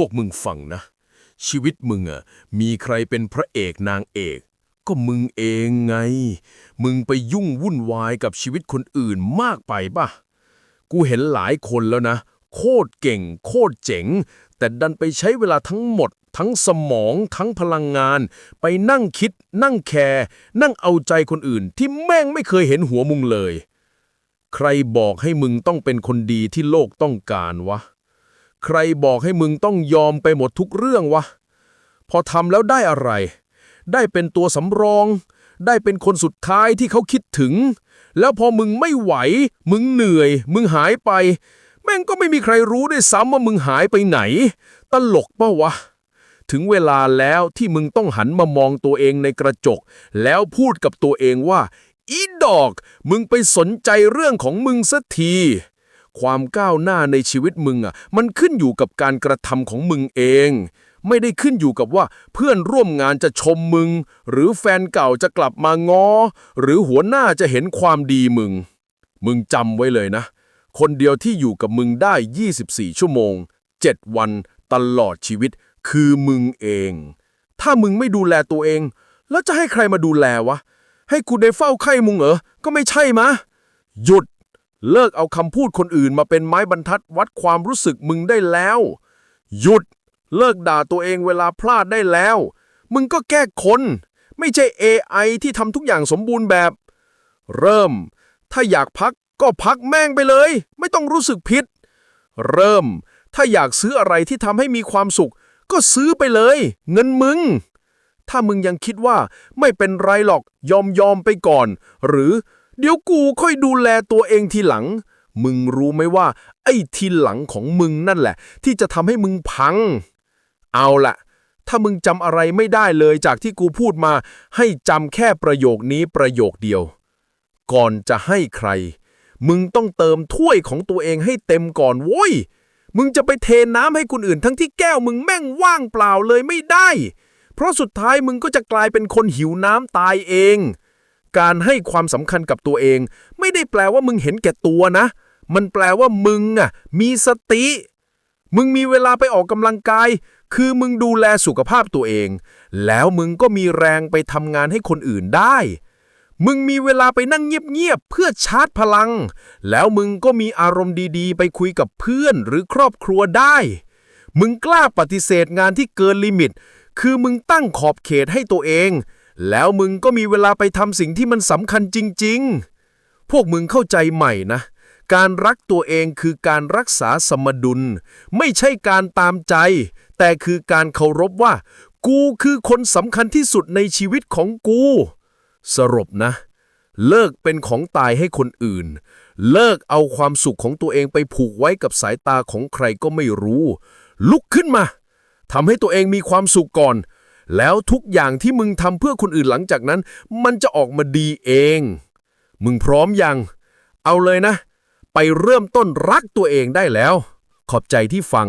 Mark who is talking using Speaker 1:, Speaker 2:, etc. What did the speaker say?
Speaker 1: วกมึงฟังนะ ชีวิตมึงอะมีใครเป็นพระเอกนางเอก ก็มึงเองไง มึงไปยุ่งวุ่นวายกับชีวิตคนอื่นมากไปป่ะ กูเห็นหลายคนแล้วนะ โคตรเก่ง โคตรเจ๋ง แต่ดันไปใช้เวลาทั้งหมด ทั้งสมอง ทั้งพลังงาน ไปนั่งคิด นั่งแคร์นั่งเอาใจคนอื่น ที่แม่งไม่เคยเห็นหัวมึงเลย ใครบอกให้มึงต้องเป็นคนดีที่โลกต้องการวะ ใครบอกให้มึงต้องยอมไปหมดทุกเรื่องวะ พอทำแล้วได้อะไร ได้เป็นตัวสำรอง ได้เป็นคนสุดท้ายที่เขาคิดถึง แล้วพอมึงไม่ไหว มึงเหนื่อย มึงหายไป แม่งก็ไม่มีใครรู้ด้วยซ้ำว่ามึงหายไปไหน ตลกปะวะ ถึงเวลาแล้วที่มึงต้องหันมามองตัวเองในกระจก แล้วพูดกับตัวเองว่า อีดอก มึงไปสนใจเรื่องของมึงสักที ความก้าวหน้าในชีวิตมึงอะ มันขึ้นอยู่กับการกระทำของมึงเอง ไม่ได้ขึ้นอยู่กับว่าเพื่อนร่วมงานจะชมมึง หรือแฟนเก่าจะกลับมางอ หรือหัวหน้าจะเห็นความดีมึง มึงจำไว้เลยนะ คนเดียวที่อยู่กับมึงได้ 24 ชั่วโมง 7 วันตลอดชีวิต คือมึงเอง ถ้ามึงไม่ดูแลตัวเอง แล้วจะให้ใครมาดูแลวะ ให้กูได้เฝ้าไข้มึงเหรอ ก็ไม่ใช่มะ หยุด เลิกเอาคำพูดคนอื่นมาเป็นไม้บรรทัดวัดความรู้สึกมึงได้แล้ว หยุด เลิกด่าตัวเองเวลาพลาดได้แล้ว มึงก็แก้คน ไม่ใช่ AI ที่ทำทุกอย่างสมบูรณ์แบบ เริ่ม ถ้าอยากพักก็พักแม่งไปเลย ไม่ต้องรู้สึกผิด เริ่ม ถ้าอยากซื้ออะไรที่ทำให้มีความสุข ก็ซื้อไปเลย เงินมึง ถ้ามึงยังคิดว่าไม่เป็นไรหรอกยอมยอมไปก่อน หรือ เดี๋ยวกูค่อยดูแลตัวเองทีหลัง มึงรู้ไหมว่า ไอ้ทีหลังของมึงนั่นแหละ ที่จะทำให้มึงพัง เอาละถ้ามึงจำอะไรไม่ได้เลยจากที่กูพูดมา ให้จำแค่ประโยคนี้ประโยคเดียว ก่อนจะให้ใคร มึงต้องเติมถ้วยของตัวเองให้เต็มก่อนโว้ย มึงจะไปเทน้ำให้คนอื่น ทั้งที่แก้วมึงแม่งว่างเปล่าเลยไม่ได้ เพราะสุดท้ายมึงก็จะกลายเป็นคนหิวน้ำตายเอง การให้ความสำคัญกับตัวเอง ไม่ได้แปลว่ามึงเห็นแก่ตัวนะ มันแปลว่ามึงอะมีสติ มึงมีเวลาไปออกกำลังกาย คือมึงดูแลสุขภาพตัวเอง แล้วมึงก็มีแรงไปทำงานให้คนอื่นได้ มึงมีเวลาไปนั่งเงียบๆเพื่อชาร์จพลัง แล้วมึงก็มีอารมณ์ดีๆ ไปคุยกับเพื่อนหรือครอบครัวได้ มึงกล้าปฏิเสธงานที่เกินลิมิต คือมึงตั้งขอบเขตให้ตัวเอง แล้วมึงก็มีเวลาไปทำสิ่งที่มันสำคัญจริง ๆ พวกมึงเข้าใจใหม่นะ การรักตัวเองคือการรักษาสมดุล ไม่ใช่การตามใจ แต่คือการเคารพว่า กูคือคนสำคัญที่สุดในชีวิตของกู สรุปนะ เลิกเป็นของตายให้คนอื่น เลิกเอาความสุขของตัวเองไปผูกไว้กับสายตาของใครก็ไม่รู้ ลุกขึ้นมาทำให้ตัวเองมีความสุขก่อน แล้วทุกอย่างที่มึงทำเพื่อคนอื่นหลังจากนั้น มันจะออกมาดีเอง มึงพร้อมยัง เอาเลยนะ ไปเริ่มต้นรักตัวเองได้แล้ว ขอบใจที่ฟัง